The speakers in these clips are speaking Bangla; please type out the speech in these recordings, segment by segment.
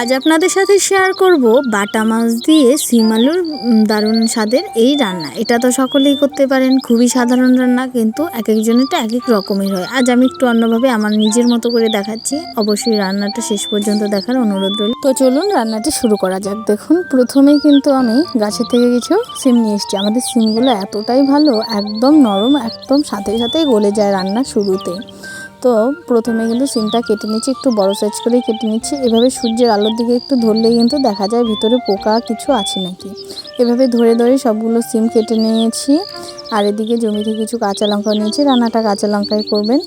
আজ আপনাদের সাথে শেয়ার করব বাটা মাছ দিয়ে সিম আলুর দারুণ স্বাদের এই রান্না। এটা তো সকলেই করতে পারেন, খুবই সাধারণ রান্না, কিন্তু এক একজনেরটা এক এক রকমের হয়। আজ আমি একটু অন্যভাবে আমার নিজের মতো করে দেখাচ্ছি। অবশ্যই রান্নাটা শেষ পর্যন্ত দেখার অনুরোধ রইল। তো চলুন রান্নাটি শুরু করা যাক। দেখুন, প্রথমেই কিন্তু আমি গাছের থেকে কিছু সিম নিয়ে এসেছি। আমাদের সিমগুলো এতটাই ভালো, একদম নরম, একদম সাথে সাথেই গলে যায় রান্না শুরুতে তো প্রথমে কিন্তু সিমটা কেটে নিচ্ছি, একটু বড় সাইজ করেই কেটে নিচ্ছি। এভাবে সূর্যের আলোর দিকে একটু ধরলে কিন্তু দেখা যায় ভিতরে পোকা কিছু আছে নাকি। এভাবে ধরে ধরে সবগুলো সিম কেটে নিয়েছি। আর এদিকে জমি থেকে কিছু কাঁচা লঙ্কা নিয়েছি, রান্নাটা কাঁচা লঙ্কায় করবেন।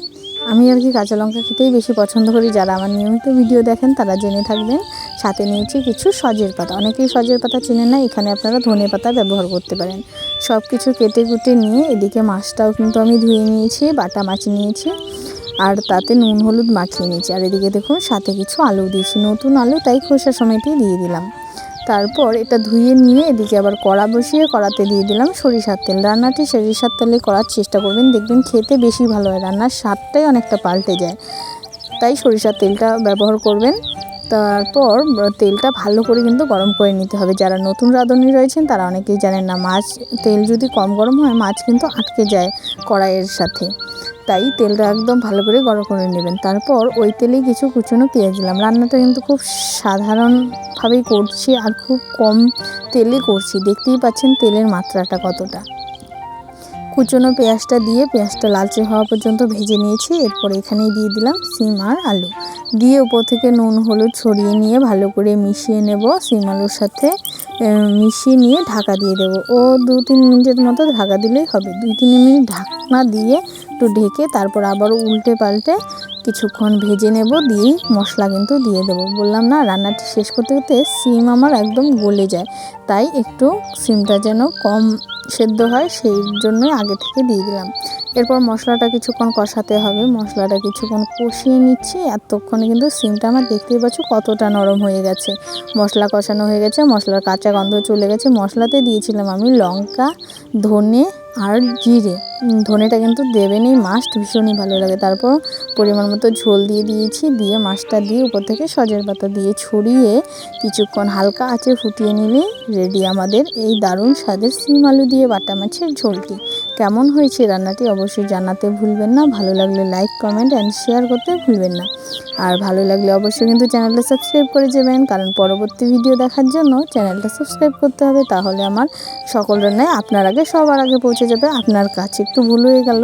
আমি আর কি কাঁচা লঙ্কা খেতেই বেশি পছন্দ করি। যারা আমার নিয়মিত ভিডিও দেখেন তারা জেনে থাকবেন। সাথে নিয়েছি কিছু সজের পাতা। অনেকেই সজের পাতা চেনেন না, এখানে আপনারা ধনে পাতা ব্যবহার করতে পারেন। সব কিছু কেটে কুটে নিয়ে এদিকে মাছটাও কিন্তু আমি ধুয়ে নিয়েছি, বাটা মাছ নিয়েছি। আর তাতে নুন, হলুদ মাখিয়ে নিয়েছি। আর এদিকে দেখুন, সাথে কিছু আলু দিয়েছি। নতুন আলু, তাই খোসা সমেতই দিয়ে দিলাম। তারপর এটা ধুয়ে নিয়ে এদিকে আবার কড়া বসিয়ে কড়াতে দিয়ে দিলাম সরিষার তেল। রান্নাটি সরিষার তেলে করার চেষ্টা করবেন। দেখবেন খেতে বেশি ভালো হয়। রান্নার স্বাদটাই অনেকটা পাল্টে যায়। তাই সরিষার তেলটা ব্যবহার করবেন। তারপর তেলটা ভালো করে কিন্তু গরম করে নিতে হবে। যারা নতুন রাঁধুনি রয়েছেন, তারা অনেকেই জানেন না, মাছ, তেল যদি কম গরম হয়, মাছ কিন্তু আটকে যায় কড়াইয়ের সাথে। তাই তেলটা একদম ভালো করে গরম করে নেবেন। তারপর ওই তেলেই কিছু কুচনো পেঁয়াজ দিলাম। রান্নাটা কিন্তু খুব সাধারণভাবেই করছি আর খুব কম তেলে করছি। দেখতেই পাচ্ছেন তেলের মাত্রাটা কতটা। কুচনো পেঁয়াজটা দিয়ে পেঁয়াজটা লালচে হওয়া পর্যন্ত ভেজে নিয়েছি। এরপর এখানেই দিয়ে দিলাম সিম আর আলু। দিয়ে উপর থেকে নুন, হলুদ ছড়িয়ে নিয়ে ভালো করে মিশিয়ে নেব সিম আলুর সাথে। মিশিয়ে নিয়ে ঢাকা দিয়ে দেবো। ও দু তিন মিনিটের মতো ঢাকা দিলেই হবে। দুই তিন মিনিট ঢাকনা দিয়ে একটু ঢেকে তারপর আবারও উল্টে পাল্টে কিছুক্ষণ ভেজে নেব। দিয়েই মশলা কিন্তু দিয়ে দেবো। বললাম না, রান্নাটি শেষ করতে করতে সিম আমার একদম গলে যায়। তাই একটু সিমটা যেন কম সেদ্ধ হয়, সেই জন্যই আগে থেকে দিয়ে দিলাম। এরপর মশলাটা কিছুক্ষণ কষাতে হবে। মশলাটা কিছুক্ষণ কষিয়ে নিচ্ছি। এতক্ষণে কিন্তু সিমটা আমার দেখতেই পাচ্ছ কতটা নরম হয়ে গেছে। মশলা কষানো হয়ে গেছে, মশলার কাঁচা গন্ধ চলে গেছে। মশলাতে দিয়েছিলাম আমি লঙ্কা, ধনে আর জিরে ধনেটা কিন্তু দেবেনই মাস্ট ভীষণই ভালো লাগে। তারপর পরিমাণ মতো ঝোল দিয়ে দিয়েছি, দিয়ে মাছটা দিয়ে উপর থেকে সজের পাতা দিয়ে ছড়িয়ে কিছুক্ষণ হালকা আঁচে ফুটিয়ে নিলে রেডি আমাদের এই দারুণ স্বাদের সিম আলু দিয়ে বাটা মাছের ঝোলটি। কেমন হয়েছে রান্নাটি অবশ্যই জানাতে ভুলবেন না। ভালো লাগলে লাইক কমেন্ট অ্যান্ড শেয়ার করতে ভুলবেন না। আর ভালো লাগলে অবশ্যই কিন্তু চ্যানেলটা সাবস্ক্রাইব করে যাবেন কারণ পরবর্তী ভিডিও দেখার জন্য চ্যানেলটা সাবস্ক্রাইব করতে হবে, তাহলে আমার সকল রান্নায় আপনার আগে সবার আগে পৌঁছে যাবে, আপনার কাছে একটু ভুল হয়ে গেল।